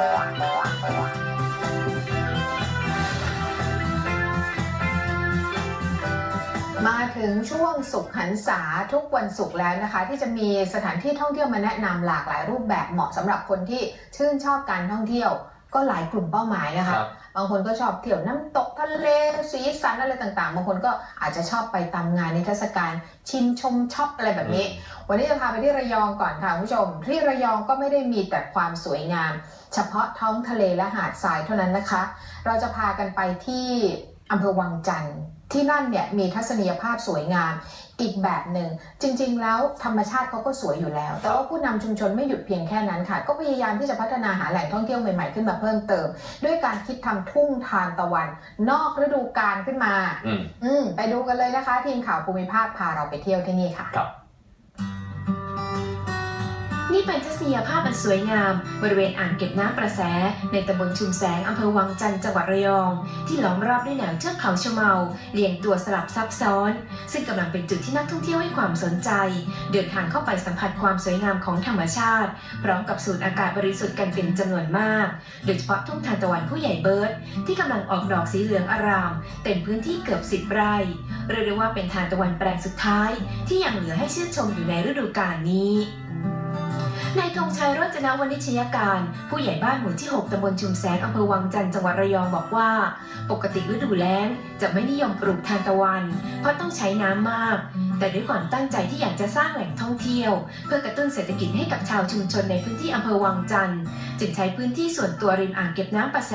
มาถึงช่วงสุขหันษาทุกวันศุกร์แล้วนะคะ ที่จะมีสถานที่ท่องเที่ยวมาแนะนำหลากหลายรูปแบบเหมาะสำหรับคนที่ชื่นชอบการท่องเที่ยว ก็หลายกลุ่มเป้าหมายนะคะครับบางคนก็ชอบเที่ยวน้ำตกทะเล สีสันอะไรต่างๆ บางคนก็อาจจะชอบไปตามงานนิทรรศการชิมชมช็อปอะไรแบบนี้ วันนี้จะพาไปที่ระยองก่อนค่ะคุณผู้ชม ที่ระยองก็ไม่ได้มีแต่ความสวยงาม เฉพาะท้องทะเลและหาดทรายเท่านั้นนะคะ เราจะพากันไปที่อำเภอวังจันทร์ ที่นั่นเนี่ยมีทัศนียภาพสวยงามอีกแบบหนึ่งจริง ๆ แล้วธรรมชาติเขาก็สวยอยู่แล้ว แต่ว่าผู้นำชุมชนไม่หยุดเพียงแค่นั้นค่ะ ก็พยายามที่จะพัฒนาหาแหล่งท่องเที่ยวใหม่ๆขึ้นมาเพิ่มเติม ด้วยการคิดทำทุ่งทานตะวัน นอกฤดูกาลขึ้นมาอืมอืมไปดูกันเลยนะคะ ทีมข่าวภูมิภาคพาเราไปเที่ยวที่นี่ค่ะครับ นี่เป็นทัศนียภาพอันสวยงาม บริเวณอ่างเก็บน้ำประแส ในตำบลชุมแสงอำเภอวังจันทร์จังหวัดระยอง ที่ล้อมรอบด้วยแนวเทือกเขาชะเมาเรียงตัวสลับซับซ้อน ซึ่งกำลังเป็นจุดที่นักท่องเที่ยวให้ความสนใจ เดินทางเข้าไปสัมผัสความสวยงามของธรรมชาติ พร้อมกับสูดอากาศบริสุทธิ์กันเป็นจำนวนมาก โดยเฉพาะทุ่งทานตะวันผู้ใหญ่เบิร์ดที่กำลังออกดอกสีเหลืองอาราม เต็มพื้นที่เกือบสิบไร่เรียกได้ว่าเป็นทานตะวันแปลงสุดท้าย ที่ยังเหลือให้ชื่นชมอยู่ในฤดูกาลนี้ นายธงชัยรจนวณิชยการ ผู้ใหญ่บ้านหมู่ที่ 6ตำบลชุมแสงอำเภอวังจันทร์จังหวัดระยองบอกว่า ปกติฤดูแล้งจะไม่นิยมปลูกทานตะวัน เพราะต้องใช้น้ำมาก แต่ด้วยความตั้งใจที่อยากจะสร้างแหล่งท่องเที่ยว เพื่อกระตุ้นเศรษฐกิจให้กับชาวชุมชนในพื้นที่อำเภอวังจันทร์ จึงใช้พื้นที่ส่วนตัวริมอ่างเก็บน้ำประแส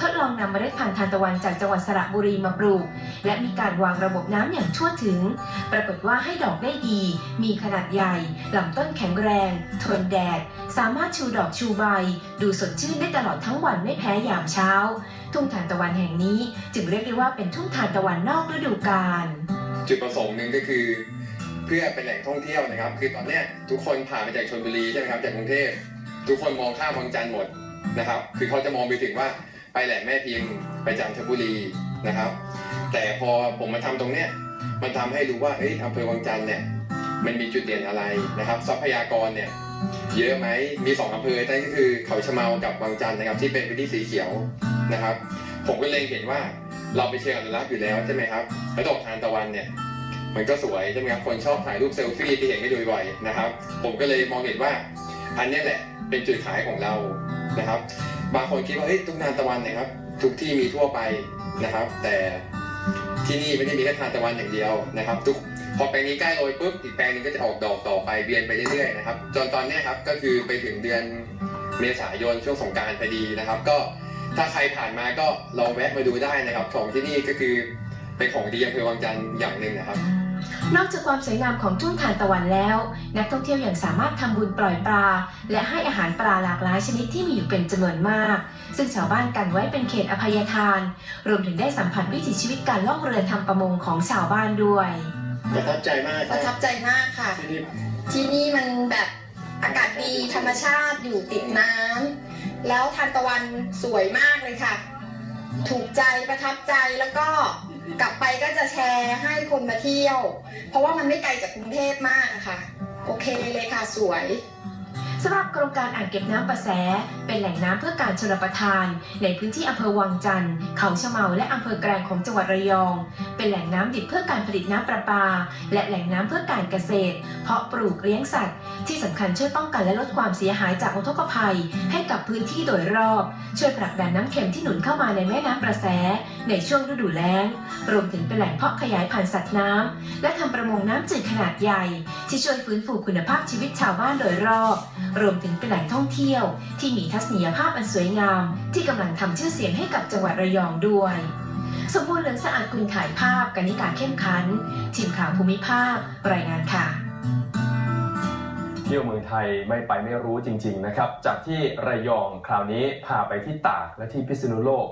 ทดลองนำเมล็ดพันธุ์ทานตะวันจากจังหวัดสระบุรีมาปลูก และมีการวางระบบน้ำอย่างทั่วถึง ปรากฏว่าให้ดอกได้ดี มีขนาดใหญ่ลำต้นแข็งแรง ทนแดด สามารถชูดอกชูใบ ดูสดชื่นได้ตลอดทั้งวันไม่แพ้ยามเช้า ทุ่งทานตะวันแห่งนี้ จึงเรียกได้ว่าเป็นทุ่งทานตะวันนอกฤดูกาลจุดประสงค์หนึ่งก็คือเพื่อเป็นแหล่งท่องเที่ยวนะครับ คือตอนนี้ทุกคนผ่านมาจากชลบุรีใช่ไหมครับจากกรุงเทพ ทุกคนมองข้ามวังจันทร์หมดนะครับ คือเขาจะมองไปถึงว่าไปแหลมแม่พิมพ์ไปจันทบุรีนะครับ แต่พอผมมาทำตรงเนี้ยมันทำให้รู้ว่าเอ้ยอำเภอวังจันทร์เนี่ยมันมีจุดเด่นอะไรนะครับ ทรัพยากรเนี่ยเยอะไหมมีสองอำเภอนั่นก็คือเขาชะเมากับวังจันทร์นะครับ ที่เป็นพื้นที่สีเขียวนะครับ ผมก็เลยเห็นว่าเราไปเชิงอนุรักษ์อยู่แล้วใช่ไหมครับแล้วดอกทานตะวันเนี่ยมันก็สวยใช่ไหมครับคนชอบถ่ายรูปเซลฟี่ที่เห็นกันอยู่บ่อยนะครับ ผมก็เลยมองเห็นว่า อันนี้แหละเป็นจุดขายของเรานะครับ บางคนคิดว่าเฮ้ยทุกทานตะวันนะครับ ทุกที่มีทั่วไปนะครับ แต่ที่นี่ไม่ได้มีแค่ทานตะวันอย่างเดียวนะครับ ทุกพอแปลงนี้ใกล้โรยปุ๊บอีกแปลงหนึงก็จะออกดอกต่อไปเวียนไปเรื่อยๆนะครับจนตอนนี้ครับก็คือไปถึงเดือนเมษายนช่วงสงการพอดีนะครับ ก็ถ้าใครผ่านมาก็ลองแวะมาดูได้นะครับ ของที่นี่ก็คือเป็นของดีอำเภอวังจันทร์อย่างหนึ่งนะครับ นอกจากความสวยงามของทุ่งทานตะวันแล้ว นักท่องเที่ยวยังสามารถทำบุญปล่อยปลา และให้อาหารปลาหลากหลายชนิดที่มีอยู่เป็นจำนวนมาก ซึ่งชาวบ้านกันไว้เป็นเขตอภัยทาน รวมถึงได้สัมผัสวิถีชีวิตการล่องเรือทำประมงของชาวบ้านด้วยประทับใจมากคปรับระทับใจมากค่ะ ที่นี่ที่นี่มันแบบอากาศดีธรรมชาติอยู่ติดน้ำแล้วทานตะวันสวยมากเลยค่ะ ถูกใจประทับใจแล้วก็ กลับไปก็จะแชร์ให้คนมาเที่ยว เพราะว่ามันไม่ไกลจากกรุงเทพมากะค่ะ โอเคเลยค่ะสวยสำหรับโครงการอ่างเก็บน้ำประแส เป็นแหล่งน้ำเพื่อการชลประทาน ในพื้นที่อำเภอวังจันทร์เขาชะเมาและอำเภอแกลงของจังหวัดระยอง เป็นแหล่งน้ำดิบเพื่อการผลิตน้ำประปา และแหล่งน้ำเพื่อการเกษตร เพาะปลูกเลี้ยงสัตว์ ที่สำคัญช่วยป้องกันและลดความเสียหายจากอุทกภัย ให้กับพื้นที่โดยรอบ ช่วยผลักดันน้ำเค็มที่หนุนเข้ามาในแม่น้ำประแส ในช่วงฤดูแล้ง รวมถึงเป็นแหล่งเพาะขยายพันธุ์สัตว์น้ำ และทำประมงน้ำจืดขนาดใหญ่ ที่ช่วยฟื้นฟูคุณภาพชีวิตชาวบ้านโดยรอบ รวมถึงเป็นแหล่งท่องเที่ยว ที่มีทัศนียภาพอันสวยงาม ที่กำลังทำชื่อเสียงให้กับจังหวัดระยองด้วย สมบูรณ์เหลืองสะอาดกุลถ่ายภาพกนิการเข้มขันทีมข่าวภูมิภาครายงานค่ะเที่ยวเมืองไทยไม่ไปไม่รู้จริง ๆ นะครับ จากที่ระยองคราวนี้พาไปที่ตากและที่พิษณุโลก